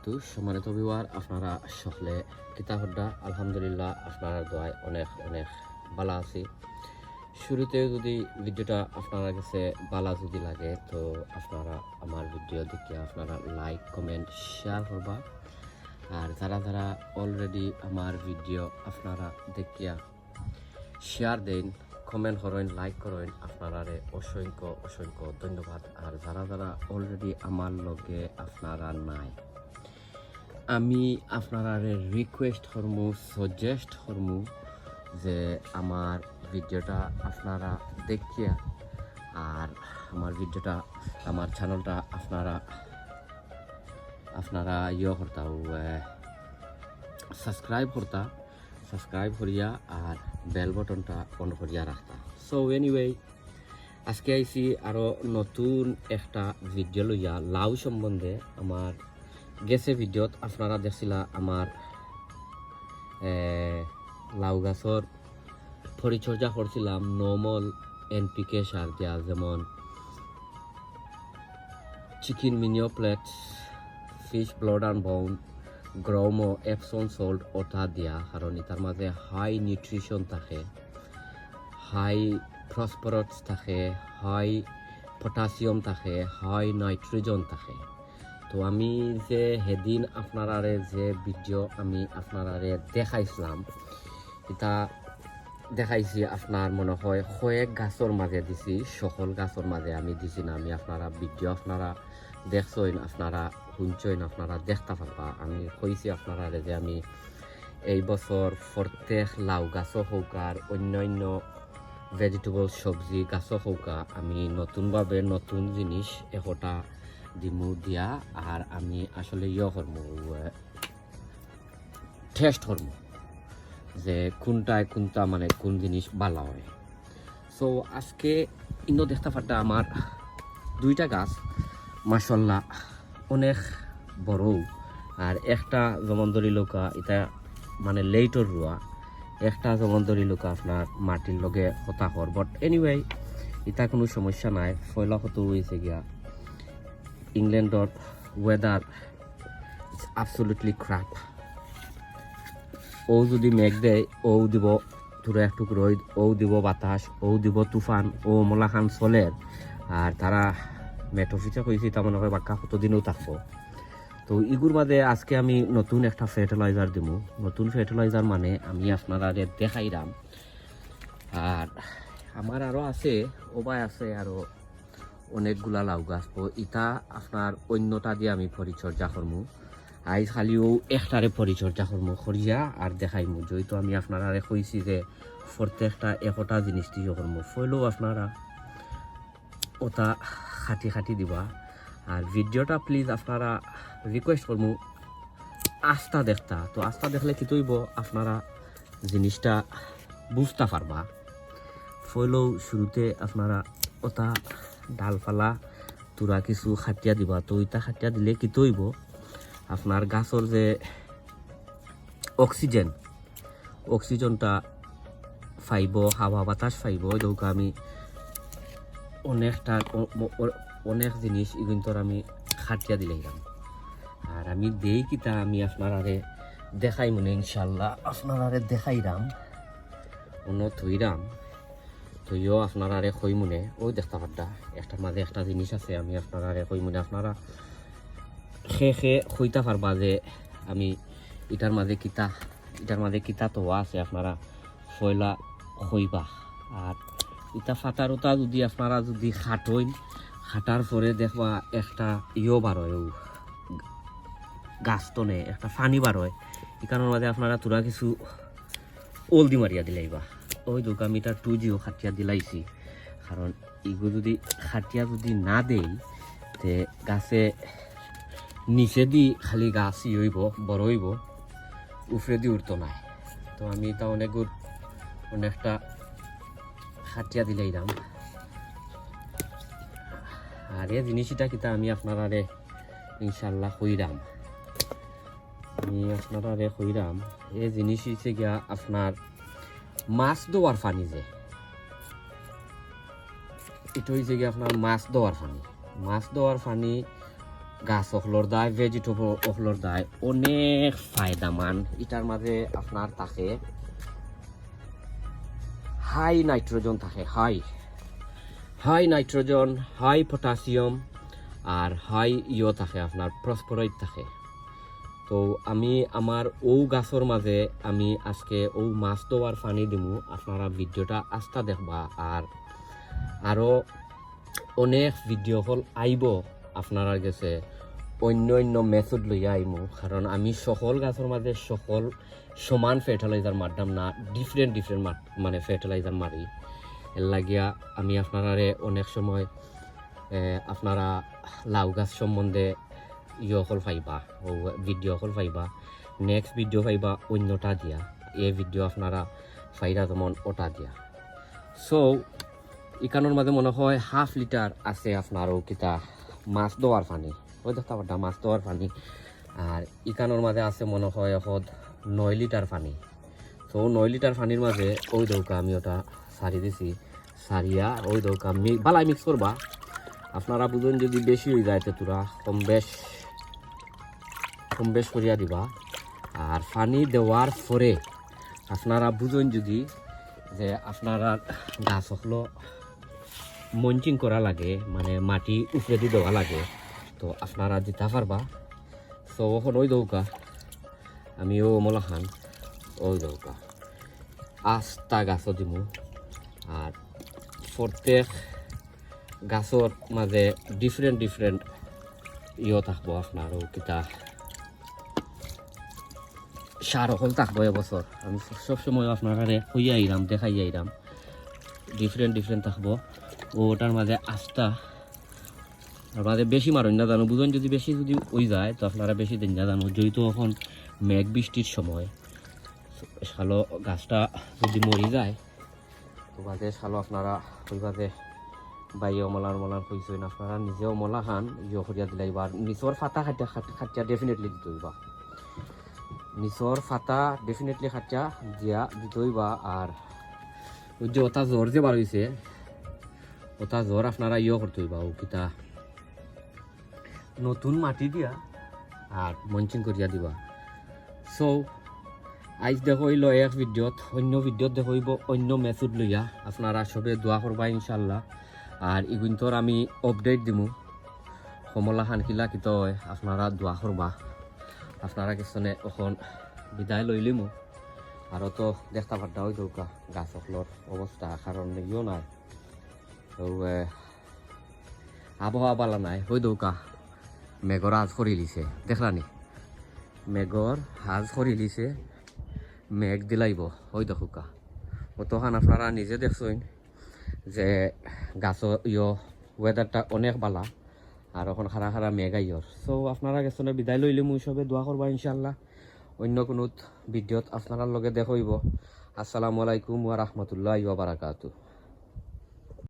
বারাকাতু। সম্মানিত বিবার আপনারা সকলে কিতাবড্ডা আলহামদুলিল্লাহ আপনারা দোয়ায় অনেক অনেক বালা আছি। শুরুতে যদি ভিডিওটা আপনারা কাছে বালা যদি লাগে, তো আপনারা আমার ভিডিও দেখে আপনারা লাইক কমেন্ট শেয়ার করবা। আর যারা যারা অলরেডি আমার ভিডিও আপনারা দেখিয়া শেয়ার দেন কমেন্ট করেন লাইক করেন আপনারা অসংখ্য অসংখ্য ধন্যবাদ। আর যারা যারা অলরেডি আমার লগে আপনারা নাই আমি আপনারা রিকোয়েস্ট করমু সাজেস্ট করমু যে আমার ভিডিওটা আপনারা দেখিয়া আর আমার ভিডিওটা আমার চ্যানেলটা আপনারা আপনারা ইয়ে করতা সাবস্ক্রাইব করতা সাবস্ক্রাইব করিয়া আর বেল বটনটা অন করিয়া রাখতা। সো এনিওয়ে আজকে আইসি আরও নতুন একটা ভিডিও লইয়া, লাউ সম্বন্ধে আমার গেছে ভিডিওত, আপনারা দেখছিলা আমার লাউ গাছর পরিচর্যা করছিলাম নর্মাল এনপিকে সার দেওয়া যেমন চিকেন মিনিওপ্লেক্স ফিশ ব্লড অ্যান্ড বোন গ্রোমো এপসন সল্ট ওটা দিয়া কারণ এটার মাঝে হাই নিউট্রিশন থাকে, হাই ফসফরাস থাকে, হাই পটাশিয়াম থাকে, হাই নাইট্রোজেন থাকে। তো আমি যে সেদিন আপনারারে যে ভিডিও আমি আপনারারে দেখাইছিলাম, এটা দেখাইছি আপনার মনে হয় কয়েক গাছর মাঝে দিছি, সকল গাছর মাঝে আমি দিছি না, আমি আপনারা ভিডিও আপনারা দেখছেন আপনারা শুনছেন আপনারা দেখতে পারবা। আমি কইছি আপনারা যে আমি এই বছর প্রত্যেক লাউ গাছও হোক আর অন্যান্য ভেজিটেবল সবজি গাছও হোক আমি নতুনভাবে নতুন জিনিস একটা দিমু দিয়া, আর আমি আসলে ইয়ে করমু টেস্ট করমু, যে কোনটায় কোনটা মানে কোন জিনিস ভালো হয়। সো আজকে ইনো দেখতে পারটা আমার দুইটা গাছ মাসাল্লাহ অনেক বড়, আর একটা যেমন ধরি লোকা, এটা মানে লেটর রুয়া, একটা যেমন ধরি লোকা আপনার মাটির লগে হতা হর বাট এনিওয়ে এটা কোনো সমস্যা নাই, ফয়লা কত হয়েছে গিয়া। ইংল্যান্ডর ওয়েদার ইটস absolutely crap. ও যদি মেঘ দেয়, ও দিব তুরা একটু রোদ, ও দিব বাতাস, ও দিব তুফান, ও মলাখান চলের। আর তারা মেট অফিসে কইছি তার মনে হয় বাক্কা কতদিনও থাকব। তো ইগুর বাদে আজকে আমি নতুন একটা ফার্টিলাইজার দিব নতুন ফার্টিলাইজার মানে আমি আপনারা দেখাইলাম আর আমার আরও আছে, ওবাই আছে আরও অনেকগুলা লাউ গাছ। তো ইটা আপনার অন্যটা দিয়ে আমি পরিচর্যা করমু আইজ খালিও একটারে পরিচর্যা করমু করিয়া আর দেখাইমু। যেহেতু আমি আপনারা কইছি যে প্রত্যেকটা একটা জিনিস দিয়ে করমু ফইলেও আপনারা ওটা খাটি খাটি দিবা। আর ভিডিওটা প্লিজ আপনারা রিকোয়েস্ট করমু আস্থা দেখতা। তো আস্থা দেখলে কি তৈব? আপনারা জিনিসটা বুঝতে পারবা ফইলেও শুরুতে আপনারা ওটা ডালপালা তুরা কিছু খাটিয়া দিবা। তো ইটা খাটিয়া দিলে কি তৈব? আপনার গাছর যে অক্সিজেন, অক্সিজেনটা ফাইব হাওয়া বাতাস ফাইব যৌকা আমি অনেকটা অনেক জিনিস ইগুন্তর আমি খাটিয়া দিলাম আর আমি দেই কিতা আমি আপনারারে দেখাই মনে, ইনশাল্লাহ আপনারারে দেখাইরাম অন্য থইরাম তৈও আপনারারে কই মনে? ওই দেখতে পারটা একটা মাঝে একটা জিনিস আছে, আমি আপনারারে কই মনে? আপনারা খে খে কইতা পারবা যে আমি ইটার মাঝে কিতা, ইটার মাঝে কিতা তো আছে, আপনারা ফয়লা কইবা আর ইটা ফাটার ওটা যদি আপনারা যদি খাটইন, খাটার পরে দেখবা একটা ইয়ে বার হয় ও গাছটনে একটা ফানি বার হয় এই কারণের মাঝে আপনারা তোরা কিছু ওলদি মারিয়া দিলাইবা ওই দুকা মিটার টু জিও খাটিয়া দিলাইছি। কারণ ইগো যদি খাটিয়া যদি না দেই, তে গাছে নিচে দি খালি গাছ ই হইব বড় হইব উফরে দি উঠতো নাই। তো আমি তা অনেক অনেকটা খাটিয়া দিলাইলাম আর এই জিনিসটা কিতা আমি আপনারা ইনশাল্লাহ কইরাম আমি আপনারা রে কইরাম এই জিনিস গিয়া আপনার মাছ দেওয়ার পানি যে। এটা হয়েছে গিয়ে আপনার মাছ দেওয়ার পানি। মাছ দেওয়ার পানি গাছ অখলর দায় ভেজিটেবল অখলর দায় অনেক ফায়দামান এটার মাঝে আপনার থাকে। হাই নাইট্রোজেন থাকে high high nitrogen high potassium আর হাই ইয় থাকে আপনার প্রসপরাইট থাকে। তো আমি আমার ও গাছর মাঝে আমি আজকে ও মাছ দেওয়ার পানি দিমু। আপনারা ভিডিওটা আস্থা দেখবা আর আরও অনেক ভিডিও হল আইব আপনারা গেছে। অন্য অন্য মেথড লইয়া আইমু। কারণ আমি সকল গাছের মাঝে সকল সমান ফার্টিলাইজার মারতাম না ডিফারেন্ট ডিফারেন্ট মানে ফার্টিলাইজার মারি এর লাগিয়া আমি আপনারারে অনেক সময় আপনারা লাউ গাছ সম্বন্ধে ইয়ে পাইবা ও ভিডিও অকল পাইবা নেক্সট ভিডিও পাইবা অন্যটা দিয়া এই ভিডিও আপনারা ফাইরা যেমন ওটা দিয়া সো ইকানোর মাঝে মনে হয় হাফ লিটার আছে আপনার কিতা মাছ দেওয়ার পানি ওই দেখতে পারটা মাছ দেওয়ার পানি আর ইকানোর মাঝে আছে মনে হয় এখন নয় লিটার পানি তো নয় লিটার পানির মাঝে ওই দৌকা আমি ওটা সারি দিছি সারিয়া ওই দৌকা বালাই মিক্স করবা আপনারা বুঝুন যদি বেশি হয়ে যায় তেতুরা কম বেশ কম বেশ করিয়া দিবা। আর পানি দেওয়ার পরে আপনারা বুঝুন যদি যে আপনারা গাছ হলো মঞ্চিং করা লাগে মানে মাটি উপরে দিয়ে দেওয়া লাগে, তো আপনারা দিতে পারবা। তো ওখন ওই দৌকা, আমিও মলা খান, ওই দৌকা। আস্তা গাছও দিমু। আর প্রত্যেক গাছর মাঝে ডিফারেন্ট ডিফারেন্ট ইয়ে থাকব আপনার ও কিতা সার হল থাকব এবছর। আমি সবসময় আপনার হইয়া আইরাম দেখাই আইরাম ডিফারেন্ট ডিফারেন্ট থাকব। ওটার মাঝে আস্থা। আর মাঝে বেশি মারণ না জানো বুঝুন যদি বেশি যদি ওই যায়, তো আপনারা বেশি দিন না জানো। যেহেতু এখন মেঘ বৃষ্টির সময়, শালো গাছটা যদি মরি যায়, তো বাদে শালো আপনারা ওই বাদে বাইয়ে মলার মলার কইছেন আপনারা নিজেও মলা খান ইয়ে করিয়া দিলাই বা নিচর ফাটা খাটিয়া খাটিয়া ডেফিনেটলি দিতে হইবা। নিচর ফাটা ডেফিনেটলি খাটিয়া দিয়া দিতে বা আর ওই যে ওটা জ্বর যে বার হয়েছে ওটা জ্বর আপনারা ইয়ে হইবা ও কিতা। নতুন মাটি দিয়া আর মঞ্চিং করিয়া দিবা। সো আইজ দেখইল এক ভিডিওত অন্য ভিডিওত দেখইব অন্য মেথড লইয়া আপনারা সবে দোয়া করবা ইনশাল্লাহ আর ইগুন্তর আমি আপডেট দিমু। সমলা খান কিলা কিত আপনারা দোয়া করবা আপনারা কিছুনে এখন বিদায় লই লিমু আর তো দেখতে পারতা ওই দৌকা গাছ অকলর অবস্থা, কারণ ইও নাই। আবহাওয়া বালা নাই। ওই দৌকা মেঘর আজ করি লিছে। দেখলানি মেঘর হাজ করি লিছে। মেঘ দিলাইব ওই দেখুকা অতখান আপনারা নিজে দেখছেন যে গাছ ইয় ওয়েদারটা অনেক বালা। আর এখন খারা খারা মেঘ আইয়র সো আপনারা গেছনে বিদায় লইলে মুই সবে দোয়া করবা ইনশাল্লাহ অন্য কোনো ভিডিওত আপনার লগে দেখইব আসসালামু আলাইকুম ওয়া রাহমাতুল্লাহি ওয়া বারাকাতুহু।